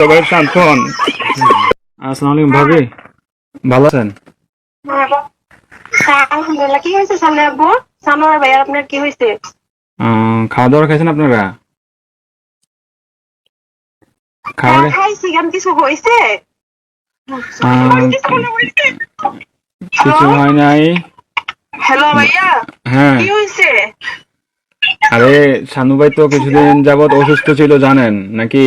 সবাই শান্ত হন। আসসালামু আলাইকুম ভাবি। ভালো আছেন? হ্যাঁ, আলহামদুলিল্লাহ। কি হয়েছে সামনে আব্বু? সানোয়ার ভাই আপনার কি হয়েছে? খাওয়া দাওয়া খাইছেন আপনারা? খাওয়া হ্যাঁ, খাইছি কেন কিছু হয়েছে। কিছু হয় নাই। হ্যালো ভাইয়া? হ্যাঁ। কি হয়েছে? আরে সানু ভাই তো কিছুদিন যাবত অসুস্থ ছিল জানেন নাকি?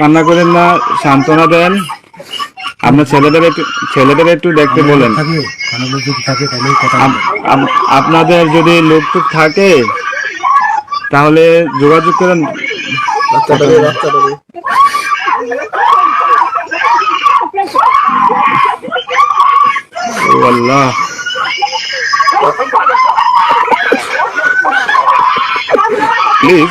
কান্না করেন না সান্ত্বনা দেন। আপনার ছেলেদের একটু ছেলেদের একটু দেখতে বলেন। থাকে কোনো লোক যদি থাকে তাহলে আপনাদের যদি লোকটুক থাকে যোগাযোগ করেন। আল্লাহ। প্লিজ।